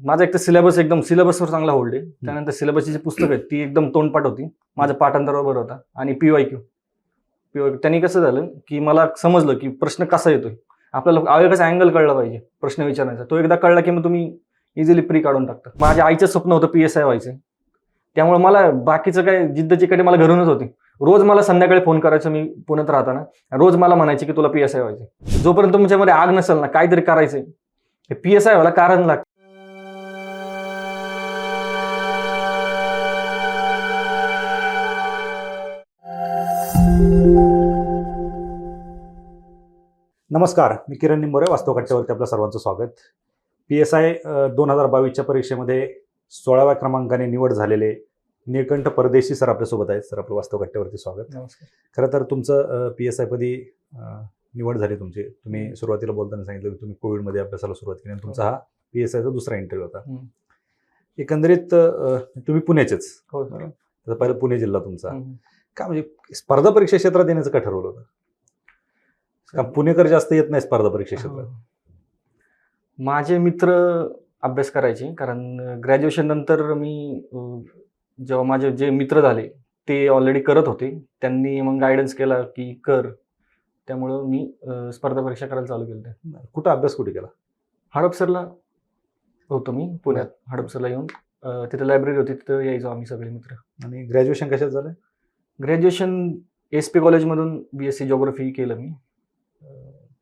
माझा एक तर सिलेबस एकदम सिलेबसवर चांगला होल्ड आहे. त्यानंतर सिलेबसची जी पुस्तकं आहेत ती एकदम तोंडपाठ होती. माझा पाठांतर बरोबर होता. आणि पीवाय क्यू पीवाय त्यांनी कसं झालं की मला समजलं की प्रश्न कसा येतोय. आपल्याला आयोगाचा अँगल कळला पाहिजे प्रश्न विचारण्याचा तो एकदा कळला की मग तुम्ही इझिली प्री काढून टाकता. माझ्या आईचं स्वप्न होतं पी एस आय व्हायचं. त्यामुळे मला बाकीचं काय जिद्द चिकटे मला घरूनच होती. रोज मला संध्याकाळी फोन करायचं मी पुण्यात राहताना. रोज मला म्हणायचे की तुला पी एस आय व्हायचं जोपर्यंत तुमच्यामध्ये आग नसेल ना काहीतरी करायचंय. हे पी एस आय व्हायला कारण लागतं. नमस्कार मी किरण निंबोरे वास्तव कट्ट्यावरती आपलं सर्वांचं स्वागत. पी एस आय दोन हजार बावीसच्या परीक्षेमध्ये सोळाव्या क्रमांकाने निवड झालेले निळकंठ परदेशी सर आपल्यासोबत आहेत. सर आपलं वास्तव कट्ट्यावरती स्वागत. नमस्कार. खरं तर तुमचं पी एस आयपदी निवड झाली तुमची. तुम्ही सुरुवातीला बोलताना सांगितलं की तुम्ही कोविडमध्ये अभ्यासाला सुरुवात केली आणि तुमचा हा पी एस आयचा दुसरा इंटरव्ह्यू होता. एकंदरीत तुम्ही पुण्याचेच. हो पहिलं पुणे जिल्हा तुमचा. का म्हणजे स्पर्धा परीक्षा क्षेत्रात येण्याचं का ठरवलं होतं? का पुणेकर जास्त येत नाही स्पर्धा परीक्षा क्षेत्रात? हो. माझे मित्र अभ्यास करायचे कारण ग्रॅज्युएशन नंतर मी जेव्हा माझे जे मित्र झाले ते ऑलरेडी करत होते. त्यांनी मग गायडन्स केला की कर. त्यामुळं मी स्पर्धा परीक्षा करायला चालू केलं कुठं अभ्यास कुठे केला? हडपसरला होतो मी पुण्यात हडपसरला येऊन. तिथे लायब्ररी होती तिथं यायचो आम्ही सगळे मित्र. आणि ग्रॅज्युएशन कशात झालं? ग्रॅज्युएशन एस पी कॉलेजमधून बी एस सी जॉग्रफी केलं मी.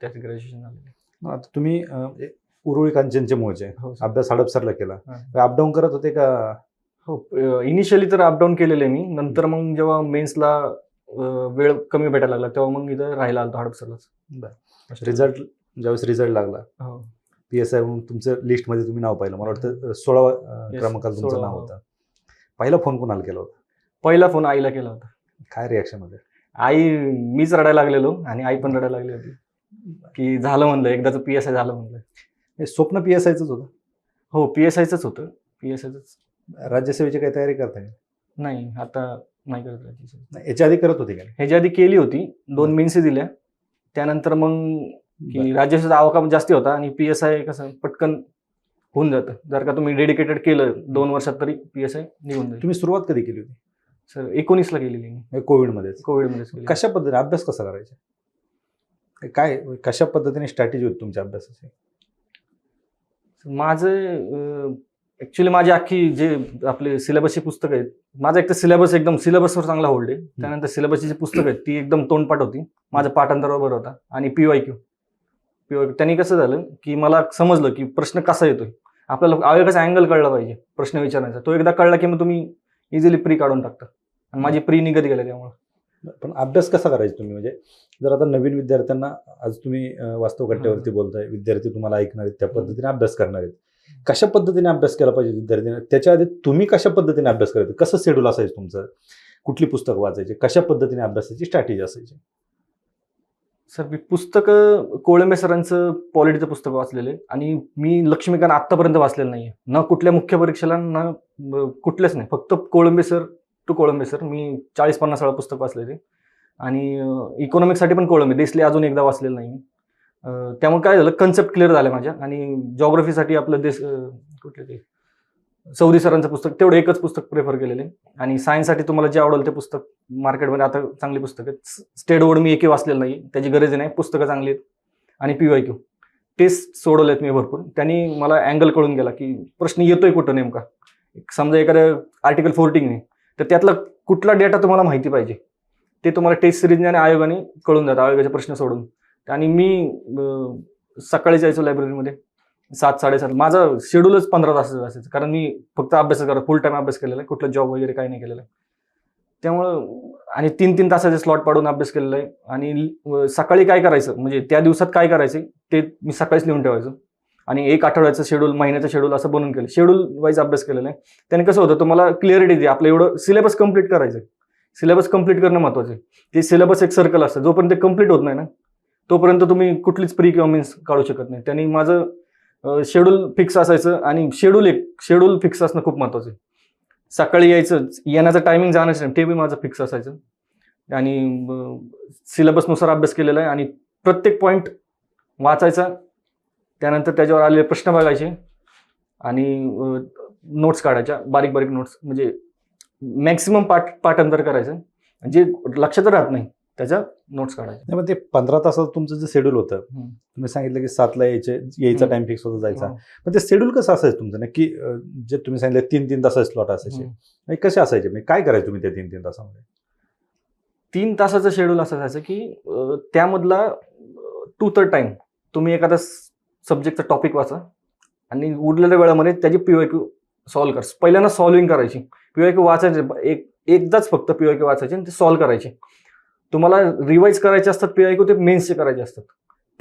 त्यात ग्रॅज्युएशन झालेलं आता तुम्ही ए- उरुळी कांचनचे मूळचे हो अभ्यास हडपसरला केला. अपडाऊन करत होते का? हो इनिशियली तर अपडाऊन केलेलं मी. नंतर मग जेव्हा मेन्सला वेळ कमी भेटायला लागला तेव्हा मग इथं राहायला आलतो हडपसरलाच. रिझल्ट ज्यावेळेस रिझल्ट लागला पी एस आय म्हणून तुमचं लिस्टमध्ये तुम्ही नाव पाहिलं. मला वाटतं सोळावा क्रमांकाला तुमचं नाव. होतं. पहिला फोन कोणाला केला होता? पहिला फोन आईला केला होता. काय रिॲक्शनमध्ये आई मीच रडायला लागलेलो आणि आई पण रडायला लागली होती. की झालं म्हणलं एकदाच पी एस आय झालं म्हणलं. हे स्वप्न पी एस आयच होतं? हो पी एस आयच होतं. पी एस आयच राज्यसेवेची काही तयारी करता नाही आता नाही करत. नाही, याच्या आधी करत होती का? ह्याच्या आधी केली होती. दोन मेन्सी दिल्या. त्यानंतर मग की राज्याचा आवका जास्ती होता आणि पी एस आय कसं पटकन होऊन जातं. जर का तुम्ही डेडिकेटेड केलं दोन वर्षात तरी पी एस आय निघून जाईल. तुम्ही सुरुवात कधी केली होती? सर एकोणीसला केलेली मी. कोविडमध्येच. कोविडमध्येच केली कशा पद्धतीने अभ्यास कसा करायचा? काय कशा पद्धतीने स्ट्रॅटेजी होती तुमच्या अभ्यासाची? माझं ऍक्च्युली माझी अख्खी जे आपले सिलेबसची पुस्तकं आहेत माझा एक तर सिलेबस एकदम सिलेबसवर चांगला होल्ड आहे. त्यानंतर सिलेबसची जी पुस्तकं आहेत ती एकदम तोंडपाठ होती. माझं पाठांतर बरोबर होता. आणि पीवाय क्यू पीवाय त्यांनी कसं झालं की मला समजलं की प्रश्न कसा येतोय. आपल्याला आयोगाचा अँगल कळला पाहिजे प्रश्न विचारण्याचा. तो एकदा कळला की मग तुम्ही इझिली प्री काढून टाकता. आणि माझी प्री निघत गेल्या त्यामुळे. पण अभ्यास कसा करायचा तुम्ही? म्हणजे जर आता नवीन विद्यार्थ्यांना आज तुम्ही वास्तव कट्ट्यावरती बोलताय विद्यार्थी तुम्हाला ऐकणार आहेत त्या पद्धतीने अभ्यास करणार आहेत. कशा पद्धतीने अभ्यास केला पाहिजे विद्यार्थ्यांनी? त्याच्या आधी तुम्ही कशा पद्धतीने अभ्यास करायचे? कसं शेड्यूल असायचं तुमचं? कुठली पुस्तक वाचायची? कशा पद्धतीने अभ्यासाची स्ट्रॅटेजी असायची? सर मी पुस्तकं कोळंबे सरांचं पॉलिटीचं पुस्तक वाचलेलं आहे. आणि मी लक्ष्मीकांत आत्तापर्यंत वाचलेलं नाहीये. न कुठल्या मुख्य परीक्षेला न कुठलेच नाही. फक्त Kolambe sir to Kolambe sir मी चाळीस पन्नास वेळा पुस्तक वाचलेले. आणि इकॉनॉमिक्ससाठी पण कोळंबे देसले अजून एकदा वाचलेलं नाही मी. त्यामुळे काय झालं कन्सेप्ट क्लिअर झाल्या माझ्या. आणि जॉग्रफीसाठी आपलं देश कुठले ते सौदी सरांचं पुस्तक तेवढं एकच पुस्तक प्रेफर केलेलं. आहे आणि सायन्ससाठी तुम्हाला जे आवडेल ते पुस्तक मार्केटमध्ये आता चांगली पुस्तक आहेत. स्टेडवर्ड मी एके वाचलेलं नाही. त्याची गरज नाही. पुस्तकं चांगली आहेत. आणि पी वाय क्यू टेस्ट सोडवलेत मी भरपूर. त्यांनी मला अँगल कळून गेला की प्रश्न येतोय कुठं नेमका. एक समजा एखाद्या आर्टिकल फोर्टीने तर त्यातला कुठला डेटा तुम्हाला माहिती पाहिजे? ते तुम्हाला टेस्ट सिरीजने आणि आयोगाने कळून जातं आयोगाचे प्रश्न सोडून. आणि मी सकाळी जायचो लायब्ररीमध्ये सात साडेसात. माझा शेड्यूलच पंधरा तासाचं असायचं. कारण मी फक्त अभ्यास करत फुल टाईम अभ्यास केलेला आहे. कुठला जॉब वगैरे काही नाही केलेला आहे. त्यामुळं आणि तीन तीन तासाचे स्लॉट पाडून अभ्यास केलेला आहे. आणि सकाळी काय करायचं? म्हणजे त्या दिवसात काय करायचं? ते मी सकाळीच लिहून ठेवायचो. आणि एक आठवड्याचं शेड्यूल महिन्याचं शेड्यूल असं बनवून केलं. शेड्यूल वाईज अभ्यास केलेला आहे. त्याने कसं होतं तुम्हाला क्लिअरिटी दे आपलं एवढं सिलेबस कंप्लीट करायचं सिलेबस कंप्लीट करणं महत्वाचं आहे. ते सिलेबस एक सर्कल असतं. जोपर्यंत ते कंप्लीट होत नाही ना तोपर्यंत तुम्ही कुठलीच प्री किंवा मीन्स काढू शकत नाही. त्यांनी माझं शेड्यूल फिक्स असायचं आणि शेड्यूल एक शेड्यूल फिक्स असणं खूप महत्वाचं आहे. सकाळी यायचं येण्याचं टायमिंग जाण्याचं ते बी माझं फिक्स असायचं. आणि सिलेबसनुसार अभ्यास केलेला आहे आणि प्रत्येक पॉईंट वाचायचा त्यानंतर त्याच्यावर आलेले प्रश्न बघायचे आणि नोट्स काढायच्या बारीक बारीक नोट्स म्हणजे मॅक्सिमम पाठ पाठांतर करायचं. जे लक्षात राहत नाही त्याच्या नोट्स काढायच्या नाही मग ते पंधरा तासाचं तुमचं जे शेड्यूल होतं. तुम्ही सांगितलं की सातला यायचे यायचा. टाइम फिक्स होता जायचा. हो. पण ते शेड्यूल कसं असायचं तुमचं? नक्की जे तुम्ही सांगितलं तीन तीन तासाचे स्लॉट असायचे. कसे असायचे? म्हणजे काय करायचे तुम्ही त्या तीन तीन तासामध्ये? तीन तासाचं शेड्यूल असं असायचं की त्यामधला टू थर्ड टाइम तुम्ही एखादा सब्जेक्टचा टॉपिक वाचा. आणि उरलेल्या वेळामध्ये त्याची पी वाय क्यू सॉल्व्ह कर. पहिल्यांदा सॉल्विंग करायची. पी वाय क्यू वाचायचे. एक एकदाच फक्त पीओ क्यू वाचायचे आणि ते सॉल्व्ह करायचे. तुम्हाला रिवाईज करायचे असतात पीओ क्यू ते मेन्सचे करायचे असतात.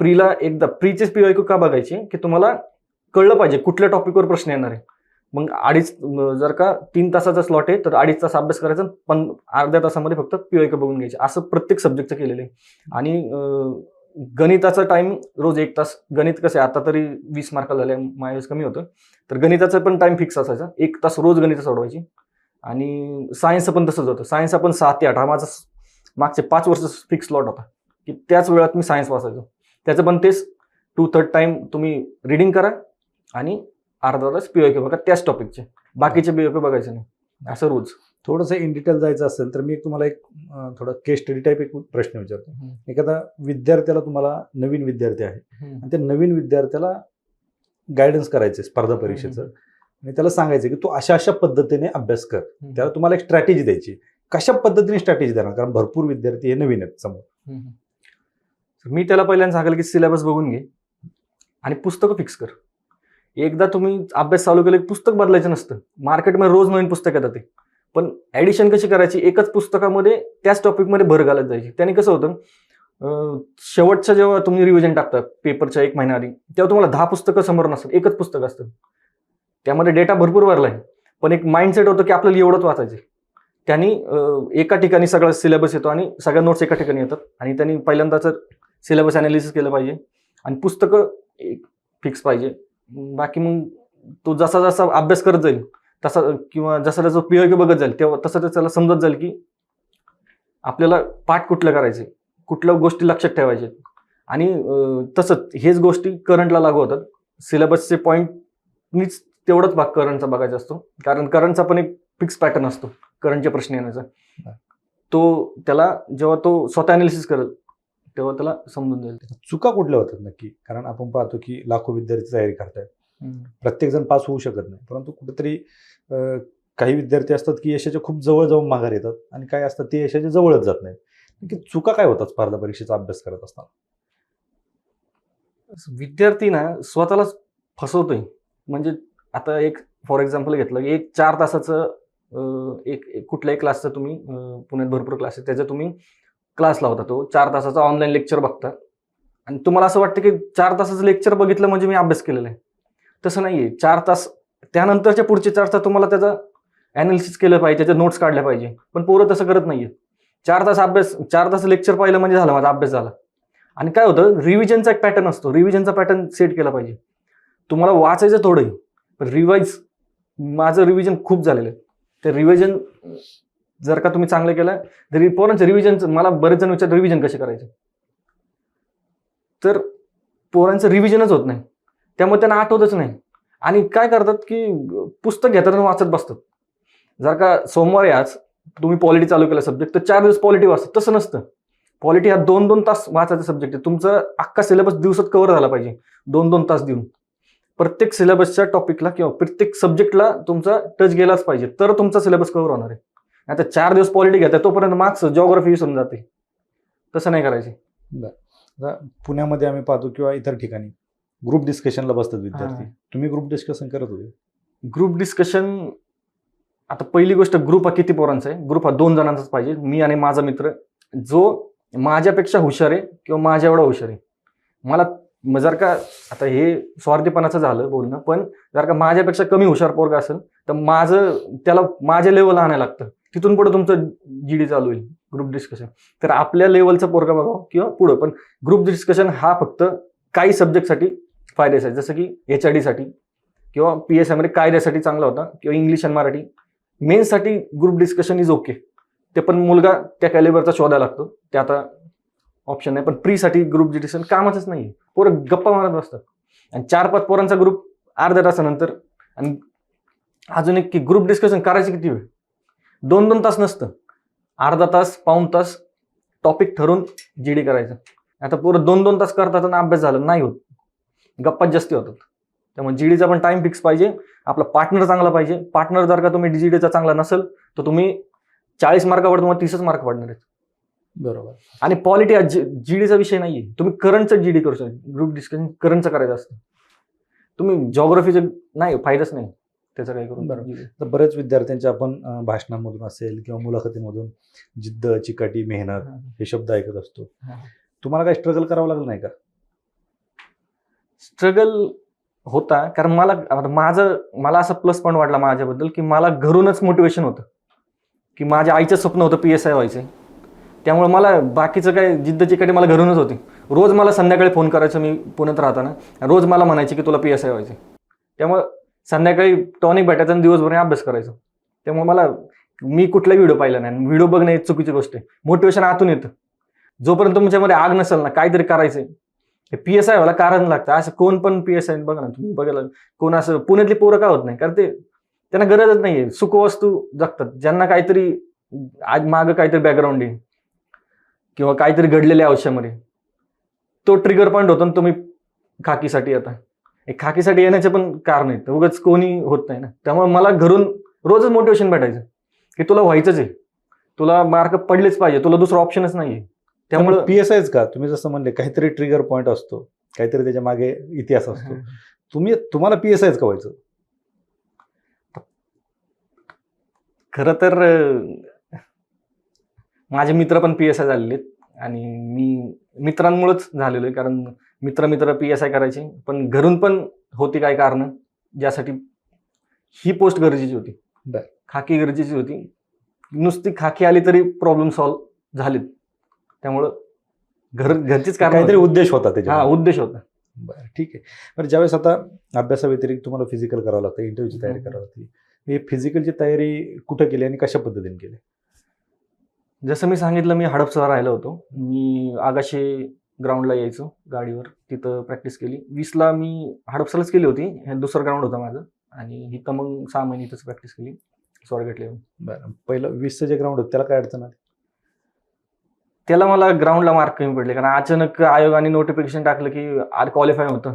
प्रीला एकदा प्रीचेच पीओ क्यू का बघायचे? की तुम्हाला कळलं पाहिजे कुठल्या टॉपिकवर प्रश्न येणार आहे. मग अडीच जर का तीन तासाचा स्लॉट आहे तर अडीच तास अभ्यास करायचा पण अर्ध्या तासामध्ये फक्त पीओ क्यू बघून घ्यायचे. असं प्रत्येक सब्जेक्टचं केलेलं आहे. आणि गणिताचा टाइम रोज एक तास गणित कसं आहे आता तरी वीस मार्काला झाले मायस कमी होतं. तर गणिताचा पण टाइम फिक्स असायचा. एक तास रोज गणित सोडवायची. आणि सायन्सचं पण तसंच होतं. सायन्स आपण सहा ते आठ हा माझा मागचे पाच वर्ष फिक्स स्लॉट होता. की त्याच वेळात मी सायन्स वाचायचो. त्याचं पण तेच टू थर्ड टाइम तुम्ही रिडिंग करा आणि अर्धा तास पीओके बघा त्याच टॉपिकचे बाकीचे पीओके बघायचे नाही. असं रोज. थोडंसं इन डिटेल जायचं असेल तर मी एक तुम्हाला एक थोडा केस स्टडी टाईप एक प्रश्न विचारतो. एखादा विद्यार्थ्याला तुम्हाला नवीन विद्यार्थी आहे आणि त्या नवीन विद्यार्थ्याला गायडन्स करायचे स्पर्धा परीक्षेचं आणि त्याला सांगायचं की तू अशा अशा पद्धतीने अभ्यास कर. त्याला तुम्हाला एक स्ट्रॅटेजी द्यायची. कशा पद्धतीने स्ट्रॅटेजी देणार? कारण भरपूर विद्यार्थी हे नवीन आहेत समोर. मी त्याला पहिल्यांदा सांगाल की सिलेबस बघून घे आणि पुस्तकं फिक्स कर. एकदा तुम्ही अभ्यास चालू केलं की पुस्तक बदलायचं नसतं. मार्केटमध्ये रोज नवीन पुस्तक येतात ते. पण ॲडिशन कशी करायची? एकच पुस्तकामध्ये त्याच टॉपिकमध्ये भर घालत जायची. त्याने कसं होतं शेवटचं शेवटच्या जेव्हा तुम्ही रिव्हिजन टाकता पेपरच्या एक महिना आधी तेव्हा तुम्हाला दहा पुस्तकं समोर नसतात एकच पुस्तक असतं. त्यामध्ये डेटा भरपूर भरला आहे पण एक माइंडसेट होतं की आपल्याला एवढंच वाचायचं त्यांनी एका ठिकाणी सगळा सिलेबस येतो आणि सगळ्या नोट्स एका ठिकाणी येतात. आणि त्यांनी पहिल्यांदाच सिलेबस अनालिसिस केलं पाहिजे. आणि पुस्तकं एक फिक्स पाहिजे. बाकी मग तो जसा जसा अभ्यास करत जाईल तसा किंवा जसा जसा पीओके बघत जाईल तेव्हा तसं तर त्याला समजत जाईल की आपल्याला पाठ कुठलं करायचे कुठल्या गोष्टी लक्षात ठेवायचे आणि तसंच हेच गोष्टी करंटला लागू होतात. सिलेबसचे पॉईंटनीच तेवढाच भाग करंटचा बघायचा असतो. कारण करंटचा पण एक फिक्स पॅटर्न असतो करंटचे प्रश्न येण्याचा. तो त्याला जेव्हा तो स्वतः अनालिसिस करेल तेव्हा त्याला समजून जाईल. चुका कुठल्या होतात नक्की? कारण आपण पाहतो की लाखो विद्यार्थी तयारी करतायत. प्रत्येक जण पास होऊ शकत नाही. परंतु कुठेतरी काही विद्यार्थी असतात की यशाच्या खूप जवळ जाऊन माघार येतात आणि काही असतात ते यशाच्या जवळच जात नाहीत. नक्की चुका काय होतात स्पर्धा परीक्षेचा अभ्यास करत असताना? विद्यार्थी ना स्वतःलाच फसवतोय. म्हणजे आता एक फॉर एक्झाम्पल घेतलं की एक चार तासाचं एक कुठल्याही क्लासचं तुम्ही पुण्यात भरपूर क्लास आहे त्याचा तुम्ही क्लास लावता तो. चार तासाचा ऑनलाईन लेक्चर बघता. आणि तुम्हाला असं वाटतं की चार तासाचं लेक्चर बघितलं म्हणजे मी अभ्यास केलेला आहे. तसं नाहीये. चार तास त्यानंतरच्या पुढचे चार तास तुम्हाला त्याचा अनालिसिस केलं पाहिजे त्याच्या नोट्स काढल्या पाहिजे. पण पोरं तसं करत नाहीये. चार तास अभ्यास चार तास लेक्चर पाहिलं म्हणजे झालं माझा अभ्यास झाला. आणि काय होतं रिव्हिजनचा एक पॅटर्न असतो. रिव्हिजनचा पॅटर्न सेट केला पाहिजे. तुम्हाला वाचायचं थोडंही पण रिवाईज माझं रिव्हिजन खूप झालेलं आहे. ते रिव्हिजन जर का तुम्ही चांगलं केलं तरी पोरांचं रिव्हिजनचं मला बरेच जण विचार रिव्हिजन कसे करायचे? तर पोरांचं रिव्हिजनच होत नाही. त्यामुळे त्यांना आठवतच नाही. आणि काय करतात की पुस्तक घेतात आणि वाचत बसतात. जर का सोमवारी आज तुम्ही पॉलिटी चालू केला सब्जेक्ट तर चार दिवस पॉलिटी वाचतात. तसं नसतं. पॉलिटी हा दोन दोन तास वाचायचा सब्जेक्ट आहे. तुमचा अख्खा सिलेबस दिवसात कव्हर झाला पाहिजे. दोन दोन तास देऊन. प्रत्येक सिलेबसच्या टॉपिकला किंवा प्रत्येक सब्जेक्टला तुमचा टच गेलाच पाहिजे. तर तुमचा सिलेबस कव्हर होणार आहे. आता चार दिवस पॉलिटी घेतात तोपर्यंत मार्क्स जॉग्राफी विसरून जाते. तसं नाही करायचे. पुण्यामध्ये आम्ही पाहतो किंवा इतर ठिकाणी. ग्रुप डिस्कशनला बसतात विद्यार्थी. तुम्ही ग्रुप डिस्कशन करत होते. ग्रुप डिस्कशन आता पहिली गोष्ट ग्रुप हा किती पोरांचा आहे? ग्रुप हा दोन जणांचाच पाहिजे. मी आणि माझा मित्र. जो माझ्यापेक्षा हुशार आहे किंवा माझ्या एवढा हुशार आहे. मला जर का आता हे स्वार्थीपणाचं झालं बोलणं पण जर का माझ्यापेक्षा कमी हुशार पोरगा असेल तर माझं त्याला माझ्या लेवलला आणायला लागतं. तिथून पुढे तुमचं जी डी चालू होईल ग्रुप डिस्कशन तर आपल्या लेवलचा पोरगा बघावं किंवा पुढं. पण ग्रुप डिस्कशन हा फक्त काही सब्जेक्टसाठी फायद्याचा आहे जसं की एच आय डीसाठी किंवा पी एस आयमध्ये कायद्यासाठी चांगला होता किंवा इंग्लिश आणि मराठी मेन्ससाठी ग्रुप डिस्कशन इज ओके ते पण मुलगा त्या कॅलेबरचा शोधायला लागतो. ते आता ऑप्शन नाही. पण प्रीसाठी ग्रुप डिस्कशन कामाचंच नाही पोरं गप्पा मारत बसतात. आणि चार पाच पोरांचा ग्रुप अर्ध्या तासानंतर आणि अजून एक की ग्रुप डिस्कशन करायचं किती वेळ? दोन दोन तास नसतं. अर्धा तास पाऊण तास टॉपिक ठरवून जी डी करायचं. आता पोरं दोन दोन तास करतात आणि अभ्यास झाला नाही होत. गप्पाच जास्ती होतात. त्यामुळे जी डीचा पण टाइम फिक्स पाहिजे. आपला पार्टनर चांगला पाहिजे. पार्टनर जर का तुम्ही जी डीचा चांगला नसेल तर तुम्ही चाळीस मार्कावर तुम्हाला तीसच मार्क पडणार आहेत. बरोबर. आणि पॉलिटी हा जी डीचा विषय नाहीये. तुम्ही करंटचं जी डी करू शकता. ग्रुप डिस्कशन करंटचं करायचं असतं. तुम्ही जॉग्रफीचं नाही फायदाच नाही. त्याचं काही करून बरोबर. तर बऱ्याच विद्यार्थ्यांच्या आपण भाषणांमधून असेल किंवा मुलाखतीमधून जिद्द चिकाटी मेहनत हे. शब्द ऐकत असतो. तुम्हाला काय स्ट्रगल करावं लागलं नाही का? स्ट्रगल होता. कारण मला माझं मला असं प्लस पॉईंट वाटला माझ्याबद्दल की मला घरूनच मोटिवेशन होतं. की माझ्या आईचं स्वप्न होतं पी एस आय व्हायचं. त्यामुळे मला बाकीचं काय जिद्दची कडे मला घरूनच होती. रोज मला संध्याकाळी फोन करायचं मी पुण्यात राहताना. रोज मला म्हणायचे की तुला पी एस आय व्हायचं त्यामुळे संध्याकाळी टॉनिक भेटायचं आणि दिवसभर अभ्यास करायचो. त्यामुळे मला मी कुठलाही व्हिडिओ पाहिला नाही. व्हिडिओ बघणं चुकीची गोष्ट आहे. मोटिवेशन आतून येतं. जोपर्यंत तुमच्यामध्ये आग नसेल ना काहीतरी करायचं आहे पी एस आय व्हायला कारण लागतं. असं कोण पण पी एस आय बघा ना तुम्ही बघायला कोण असं पुण्यातली पोरं का होत नाही? कारण ते त्यांना गरजच नाहीये. सुखवस्तू जगतात. ज्यांना काहीतरी आज मागं काहीतरी बॅकग्राऊंड आहे किंवा काहीतरी घडलेल्या आयुष्यामध्ये तो ट्रिगर पॉईंट होतो ना तुम्ही खाकीसाठी आता हे खाकीसाठी येण्याचे पण कारण आहेत. उगाच कोणी होत नाही ना. त्यामुळे मला घरून रोजच मोटिवेशन भेटायचं की तुला व्हायचंच आहे. तुला मार्क पडलेच पाहिजे. तुला दुसरं ऑप्शनच नाहीये. त्यामुळं पी एस आयच का? तुम्ही जसं म्हणले काहीतरी ट्रिगर पॉईंट असतो. काहीतरी त्याच्यामागे इतिहास असतो. तुम्ही तुम्हाला पी एस आयच का व्हायचं? खरं तर माझे मित्र पण पी एस आय झालेले आहेत आणि मी मित्रांमुळेच झालेलो आहे कारण मित्र मित्र पी एस आय करायचे. पण घरून पण होती काय कारण ज्यासाठी ही पोस्ट गरजेची होती. बर. खाकी गरजेची होती. नुसती खाकी आली तरी प्रॉब्लेम सॉल्व्ह झालेत. त्यामुळं घर घरचीच कारण काहीतरी होती. उद्देश होता हा त्याच्या उद्देश होता. बरं ठीक आहे. बरं ज्यावेळेस आता अभ्यासाव्यतिरिक्त तुम्हाला फिजिकल करावं लागतं इंटरव्ह्यूची तयारी. करावी लागते. हे फिजिकलची तयारी कुठं केली आणि कशा पद्धतीने केली? जसं मी सांगितलं मी हडपसर राहिलो होतो. मी आगाशे ग्राउंडला यायचो गाडीवर. तिथं प्रॅक्टिस केली. वीसला मी हडपसरलाच केली होती. हे दुसरं ग्राउंड होतं माझं. आणि इथं मग सहा महिने इथंच प्रॅक्टिस केली. स्वारगेट लेवल बरं पहिलं वीसचं जे ग्राउंड होतं त्याला काय अडचण आली? त्याला मला ग्राउंडला मार्क कमी पडले. कारण अचानक आयोगाने नोटिफिकेशन टाकलं की आज क्वालिफाय होतं.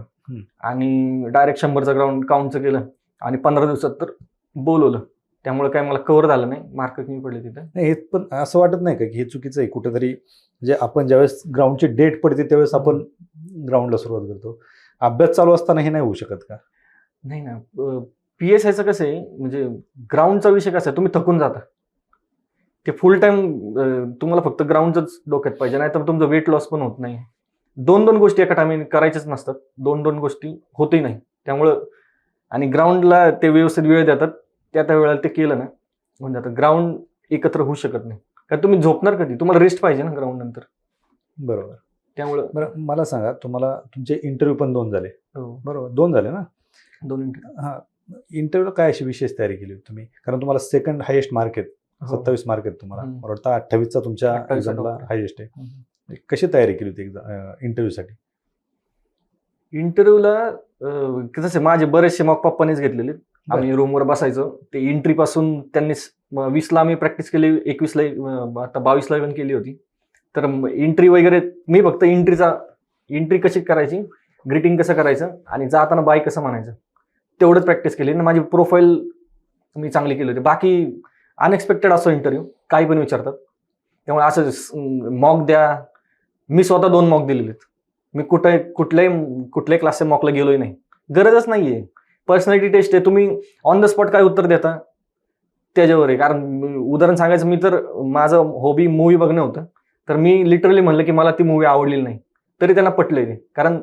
आणि डायरेक्ट शंभरचं ग्राउंड काउंटचं केलं. आणि पंधरा दिवसात तर बोलवलं. त्यामुळे काय मला कव्हर झालं नाही. मार्क कमी पडले तिथं. नाही हे पण असं वाटत नाही का की हे चुकीचं आहे? कुठेतरी म्हणजे आपण ज्यावेळेस ग्राउंडची डेट पडते त्यावेळेस आपण ग्राउंडला सुरुवात करतो. अभ्यास चालू असताना हे नाही होऊ शकत का? नाही ना. पी एस आयचं कसं आहे? म्हणजे ग्राउंडचा विषय कसा आहे? तुम्ही थकून जाता. ते फुल टाइम तुम्हाला फक्त ग्राउंडच डोक्यात पाहिजे. नाही तर तुमचं वेट लॉस पण होत नाही. दोन दोन गोष्टी एका टायमिंग करायच्याच नसतात. दोन दोन गोष्टी होतही नाही. त्यामुळं आणि ग्राउंडला ते व्यवस्थित वेळ देतात. त्या त्या वेळेला ते केलं ना म्हणजे आता ग्राउंड एकत्र होऊ शकत नाही. कारण तुम्ही झोपणार कधी? तुम्हाला रेस्ट पाहिजे ना ग्राउंड नंतर. बरोबर. त्यामुळं बरं मला सांगा तुम्हाला तुमचे इंटरव्ह्यू पण दोन झाले. हो, बरोबर दोन झाले ना? दोन मिनिटं हा. इंटरव्ह्यूला काय अशी विशेष तयारी केली होती तुम्ही? कारण तुम्हाला सेकंड हायेस्ट मार्क आहेत. सत्तावीस मार्क आहेत तुम्हाला. मला वाटतं अठ्ठावीसचा तुमच्या 28 चा एक्झामला. हायेस्ट आहे. कशी तयारी केली होती इंटरव्ह्यूसाठी इंटरव्ह्यूला कसं माझे बरेचसे मॉक पप्पानीच घेतलेले आम्ही रूमवर बसायचो. ते एंट्री पासून त्यांनी वीसला आम्ही प्रॅक्टिस केली एकवीसला आता बावीसला पण केली होती. तर एंट्री वगैरे मी फक्त एंट्रीचा एंट्री कशी करायची ग्रीटिंग कसं करायचं आणि जाताना बाय कसं म्हणायचं तेवढंच प्रॅक्टिस केली. आणि माझी प्रोफाईल मी चांगली केली होती. बाकी अनएक्सपेक्टेड असो इंटरव्ह्यू काही पण विचारतात. त्यामुळे असं मॉक द्या. मी स्वतः दोन मॉक दिलेले आहेत मी कुठे कुठल्याही कुठल्याही क्लासच्या मॉकला गेलोही नाही. गरजच नाही आहे पर्सनॅलिटी टेस्ट आहे. तुम्ही ऑन द स्पॉट काय उत्तर देता? त्याच्यावर आहे. कारण उदाहरण सांगायचं मी तर माझं हॉबी मूवी बघणं होतं. तर मी लिटरली म्हणलं की मला ती मूवी आवडलेली नाही. तरी त्यांना पटले ते. कारण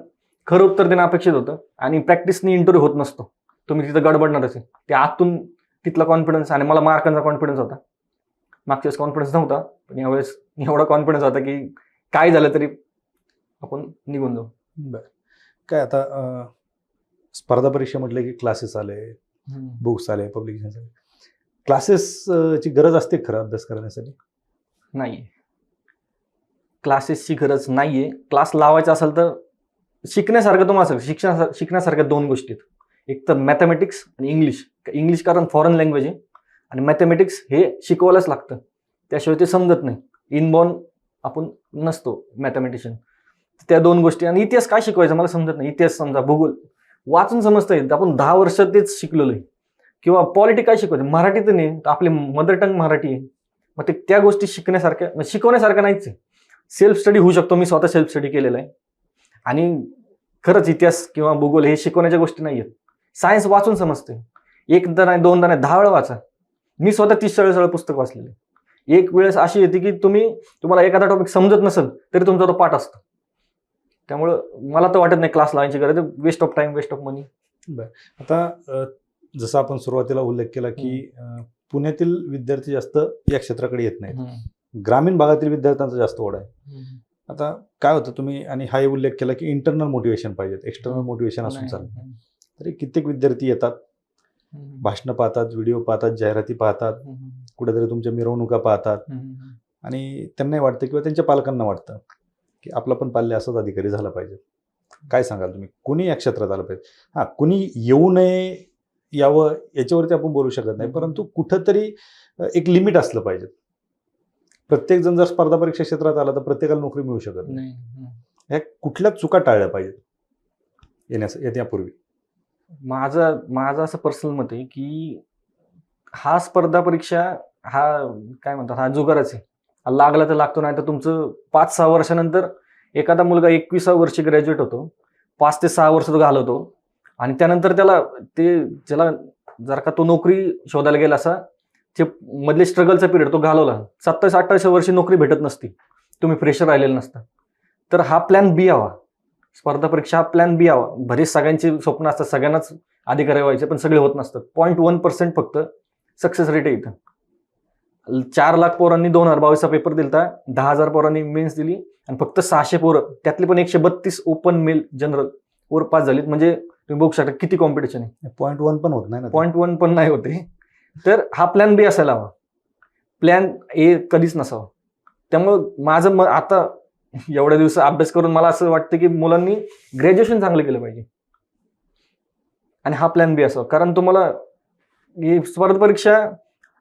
खरं उत्तर देणं अपेक्षित होतं. आणि प्रॅक्टिसनी इंटरव्ह्यू होत नसतो. तुम्ही तिथं गडबडणारच आहे. ते आतून तिथला कॉन्फिडन्स आणि मला मार्कांचा कॉन्फिडन्स होता. मागच्या वेळेस कॉन्फिडन्स नव्हता पण यावेळेस एवढा कॉन्फिडन्स होता की काय झालं तरी आपण निघून जाऊ. बरं. काय आता स्पर्धा परीक्षा म्हटलं की क्लासेस आले बुक्स आले पब्लिकेशन आले. क्लासेस ची गरज असते खरं अभ्यास करण्यासाठी? नाहीये. क्लासेसची गरज नाहीये. क्लास लावायचा असेल तर शिकण्यासारखं तुम्हाला शिक्षणा शिकण्यासारख्या दोन गोष्टी आहेत. एक तर मॅथमॅटिक्स आणि इंग्लिश इंग्लिश कारण फॉरेन लँग्वेज आहे. आणि मॅथमॅटिक्स हे शिकवायलाच लागतं. त्याशिवाय ते समजत नाही. इनबॉर्न आपण नसतो मॅथमॅटिशियन त्या दोन गोष्टी. आणि इतिहास काय शिकवायचा मला समजत नाही. इतिहास समजा भूगोल. वाचून समजता येईल. आपण दहा वर्ष तेच शिकलेलो आहे. किंवा पॉलिटी काय शिकवायचं? मराठी तर नाही. आपली मदर टंग मराठी आहे. मग ते त्या गोष्टी शिकण्यासारख्या म्हणजे शिकवण्यासारखं शिकवण्यासारख्या नाहीच आहे. सेल्फ स्टडी होऊ शकतो. मी स्वतः सेल्फ स्टडी केलेला आहे. आणि खरंच इतिहास किंवा भूगोल हे शिकवण्याच्या गोष्टी नाही आहेत सायन्स वाचून समजते एकदा नाही दोनदा नाही दहा वेळा वाचा. मी स्वतः तीस चाळीस वेळा पुस्तक वाचलेले एक वेळेस अशी येते की तुम्ही तुम्हाला एखादा टॉपिक समजत नसेल तरी तुमचा तो पाठ असतो. त्यामुळं मला तर वाटत नाही क्लास लावायची गरज waste of time waste of money आता जसं आपण सुरुवातीला उल्लेख केला की पुण्यातील विद्यार्थी जास्त या क्षेत्राकडे येत नाहीत. ग्रामीण भागातील विद्यार्थ्यांचा जास्त ओढ आहे. आता काय होतं तुम्ही आणि हाही उल्लेख केला की इंटरनल मोटिवेशन पाहिजेत. एक्सटर्नल मोटिवेशन असून चालेल तरी कित्येक विद्यार्थी येतात. भाषणं पाहतात व्हिडिओ पाहतात जाहिराती पाहतात कुठेतरी तुमच्या मिरवणुका पाहतात. आणि त्यांनाही वाटतं किंवा त्यांच्या पालकांना वाटतं की आपला पण पाल्य असाच अधिकारी झाला पाहिजे. काय सांगाल तुम्ही? कुणी या क्षेत्रात आलं पाहिजे? हां कुणी येऊ नये यावं याच्यावरती आपण बोलू शकत नाही. परंतु कुठंतरी एक लिमिट असलं पाहिजे. प्रत्येक जण जर स्पर्धा परीक्षा क्षेत्रात आला तर प्रत्येकाला नोकरी मिळू शकत नाही. ह्या कुठल्या चुका टाळल्या पाहिजेत? येण्यास येण्यापूर्वी. माझं माझं असं पर्सनल मत आहे की हा स्पर्धा परीक्षा हा काय म्हणतात हा जुगारच आहे. लागला तर लागतो नाही तर तुमचं पाच सहा वर्षानंतर एखादा मुलगा एकविसा वर्षी ग्रॅज्युएट होतो पाच ते सहा वर्ष तो घालवतो आणि त्यानंतर त्याला ते ज्याला जर का तो नोकरी शोधायला गेला असा ते मधले स्ट्रगलचा पिरियड तो घालवला सत्तावीस अठ्ठावीस वर्षी नोकरी भेटत नसती. तुम्ही फ्रेशर राहिलेलं नसतं. तर हा प्लॅन बी हवा. स्पर्धा परीक्षा हा प्लॅन बी हवा बरेच सगळ्यांची स्वप्न असतात सगळ्यांनाच अधिकारी व्हायचे पण सगळे होत नसतात. पॉईंट वन पर्सेंट फक्त सक्सेस रेट आहे इथं. चार लाख पोरांनी दोन हजार बावीसचा पेपर दिलता दहा हजार पोरांनी मेन्स दिली आणि फक्त सहाशे पोरं त्यातली पण एकशे बत्तीस ओपन मेल जनरल वर पास झालीत. म्हणजे तुम्ही बघू शकता किती कॉम्पिटिशन आहे. पॉईंट वन पण होत नाही ना. पॉईंट वन पण नाही होते. तर हा प्लॅन बी असायला हवा. प्लॅन ए कधीच नसावा. त्यामुळं माझं म आता एवढ्या दिवस अभ्यास करून मला असं वाटतं की मुलांनी ग्रॅज्युएशन चांगलं केलं पाहिजे. आणि हा प्लॅन बी असावा. कारण तुम्हाला ही स्पर्धा परीक्षा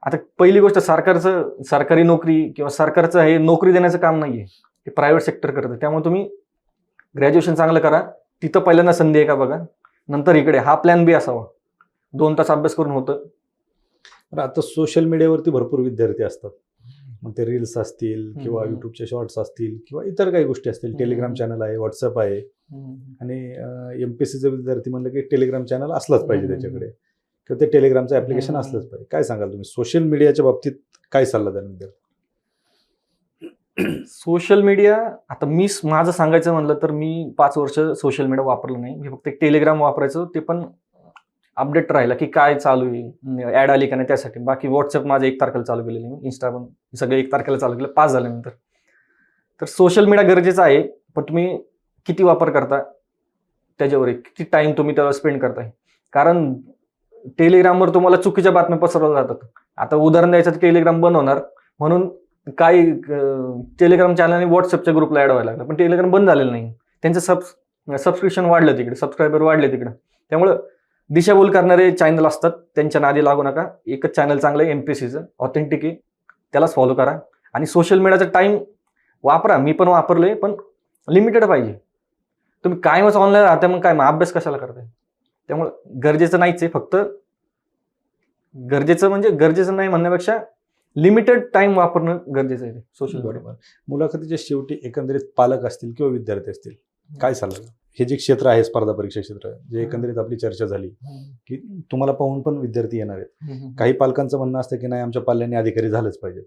आता पहिली गोष्ट सरकारचं सरकारी नोकरी किंवा सरकारचं हे नोकरी देण्याचं काम नाहीये. ते प्रायव्हेट सेक्टर करतं. त्यामुळे तुम्ही ग्रॅज्युएशन चांगलं करा. तिथं पहिल्यांदा संधी आहे का बघा. नंतर इकडे. हा प्लॅन बी असावा. दोन तास अभ्यास करून होतं. आता सोशल मीडियावरती भरपूर विद्यार्थी असतात. मग ते रील्स असतील किंवा. युट्यूबचे शॉर्ट्स असतील किंवा इतर काही गोष्टी असतील. टेलिग्राम. चॅनल आहे व्हॉट्सअप आहे. आणि एम पी सीचे विद्यार्थी म्हणलं की टेलिग्राम चॅनल असलाच पाहिजे. त्याच्याकडे. किंवा ते टेलिग्रामचं ऍप्लिकेशन. असलंच पाहिजे. काय सांगाल तुम्ही? सोशल मीडियाच्या बाबतीत काय सल्ला द्याल विद्यार्थी सोशल मीडिया आता मी माझं सांगायचं म्हणलं तर मी पाच वर्ष सोशल मीडिया वापरलं नाही. मी फक्त एक टेलिग्राम वापरायचो. ते पण अपडेट राहिला की काय चालू आहे. ॲड आली का नाही त्यासाठी. बाकी व्हॉट्सअप माझं एक तारखेला चालू केलेलं आहे. मी इंस्टा पण सगळे एक तारखेला चालू केलं. पाच झाल्यानंतर. तर सोशल मीडिया गरजेचं आहे पण तुम्ही किती वापर करता त्याच्यावर किती टाईम तुम्ही त्याला स्पेंड करताय. कारण टेलिग्रामवर तुम्हाला चुकीच्या बातम्या पसरवल्या जातात. आता उदाहरण द्यायचं तर टेलिग्राम बंद होणार. म्हणून काही टेलिग्राम चॅनलने व्हॉट्सअपच्या ग्रुपला ॲड व्हायला लागलं. पण टेलिग्राम बंद झालेलं नाही. त्यांचं सब सबस्क्रिप्शन वाढलं तिकडे. सबस्क्रायबर वाढले तिकडे. त्यामुळं दिशाभूल करणारे चॅनल असतात त्यांच्या नादी लागू नका. एकच चॅनल चांगलं आहे एम पी सीचं ऑथेंटिक आहे. त्यालाच फॉलो करा. आणि सोशल मीडियाचा टाईम वापरा. मी पण वापरले पण लिमिटेड पाहिजे. तुम्ही कायमच ऑनलाईन राहता मग काय? मग अभ्यास कशाला करताय? त्यामुळं गरजेचं नाहीच आहे. फक्त गरजेचं म्हणजे गरजेचं नाही म्हणण्यापेक्षा लिमिटेड टाइम वापरणं गरजेचं आहे. सोशल बरोबर. मुलाखतीच्या शेवटी एकंदरीत पालक असतील किंवा विद्यार्थी असतील काय सल्ला? हे जे क्षेत्र आहे स्पर्धा परीक्षा क्षेत्र जे एकंदरीत आपली चर्चा झाली की तुम्हाला पाहून पण विद्यार्थी येणार आहेत. काही पालकांचं म्हणणं असतं की नाही आमच्या पाल्याने अधिकारी झालंच पाहिजेत.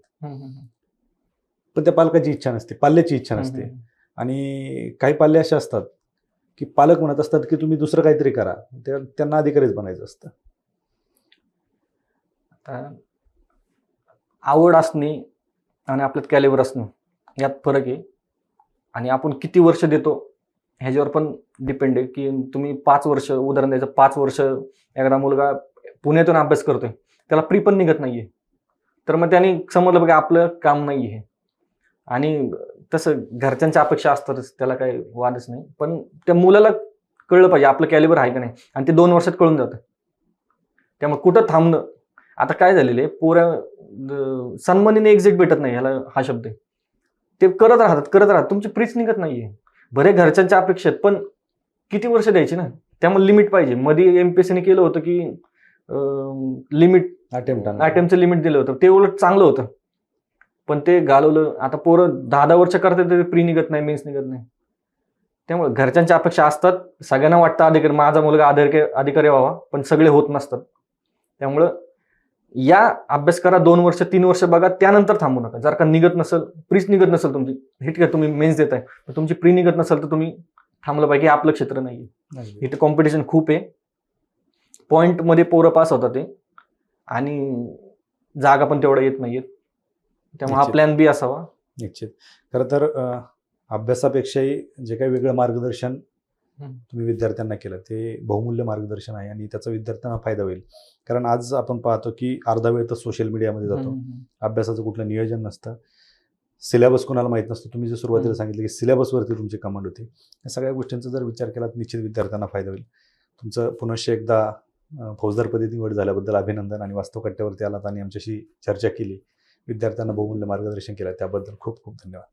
पण त्या पालकाची इच्छा नसते पाल्याची इच्छा नसते. आणि काही पाल्य असे असतात की पालक म्हणत असतात की तुम्ही दुसरं काहीतरी करा त्या- त्यांना अधिकारीच बनायचं असतं. आवड असणे आणि आपल्यात कॅलिबर असणं यात फरक आहे. आणि आपण किती वर्ष देतो ह्याच्यावर पण डिपेंड आहे की तुम्ही पाच वर्ष उदाहरण द्यायचं पाच वर्ष एखादा मुलगा पुण्यातून अभ्यास करतोय त्याला प्री पण निघत नाहीये. तर मग त्याने समजलं बघा आपलं काम नाही आहे आणि तसं घरच्यांच्या अपेक्षा असतातच त्याला काही वादच नाही. पण त्या मुलाला कळलं पाहिजे आपलं कॅलिबर आहे का नाही. आणि ते दोन वर्षात कळून जातं. त्यामुळे कुठं थांबणं? आता काय झालेलं आहे पोऱ्या सन्मानीने एक्झिट भेटत नाही ह्याला हा शब्द आहे. ते करत राहतात करत राहतात. तुमची प्रीच निघत नाहीये. बरे घरच्यांच्या अपेक्षा आहेत पण किती वर्ष द्यायची ना? त्यामुळे लिमिट पाहिजे. मध्ये एमपीएससीने केलं होतं की लिमिट अटेम्प्ट अटेम्पचं लिमिट दिलं होतं. ते उलट चांगलं होतं. पण ते घालवलं. आता पोरं दहा दहा वर्ष करतात तरी प्री निघत नाही मेन्स निघत नाही. त्यामुळे घरच्यांच्या अपेक्षा असतात. सगळ्यांना वाटतं अधिकारी माझा मुलगा अधिकारी अधिकारी व्हावा पण सगळे होत नसतात. त्यामुळं या अभ्यास करा दोन वर्ष तीन वर्ष बघा त्यानंतर थांबू नका. जर का निघत नसेल प्रीच निघत नसेल तुमची हे ठीक आहे तुम्ही मेन्स देताय पण तुमची प्री निघत नसेल तर तुम्ही थांबलं पाहिजे आपलं क्षेत्र नाही. इथे कॉम्पिटिशन खूप आहे. पॉईंटमध्ये पोरं पास होतात ते. आणि जागा पण तेवढ्या येत नाहीयेत. त्यामुळे हा. प्लॅन बी असावा. निश्चित. खरं तर अभ्यासापेक्षाही जे काही वेगळं मार्गदर्शन. तुम्ही विद्यार्थ्यांना केलं. ते बहुमूल्य मार्गदर्शन आहे आणि त्याचा विद्यार्थ्यांना फायदा होईल. कारण आज आपण पाहतो की अर्धा वेळ तर सोशल मीडियामध्ये जातो. अभ्यासाचं कुठलं नियोजन नसतं. सिलेबस कोणाला माहीत नसतं. तुम्ही जे सुरुवातीला. सांगितलं की सिलेबसवरती तुमची कमांड होती. या सगळ्या गोष्टींचा जर विचार केला तर निश्चित विद्यार्थ्यांना फायदा होईल. तुमचं पुनश्च एकदा फौजदारपदी निवड झाल्याबद्दल अभिनंदन आणि वास्तव कट्ट्यावरती आलात आणि आमच्याशी चर्चा केली. विद्यार्थ्यांना बहुमूल्य मार्गदर्शन केलं. त्याबद्दल खूप खूप धन्यवाद.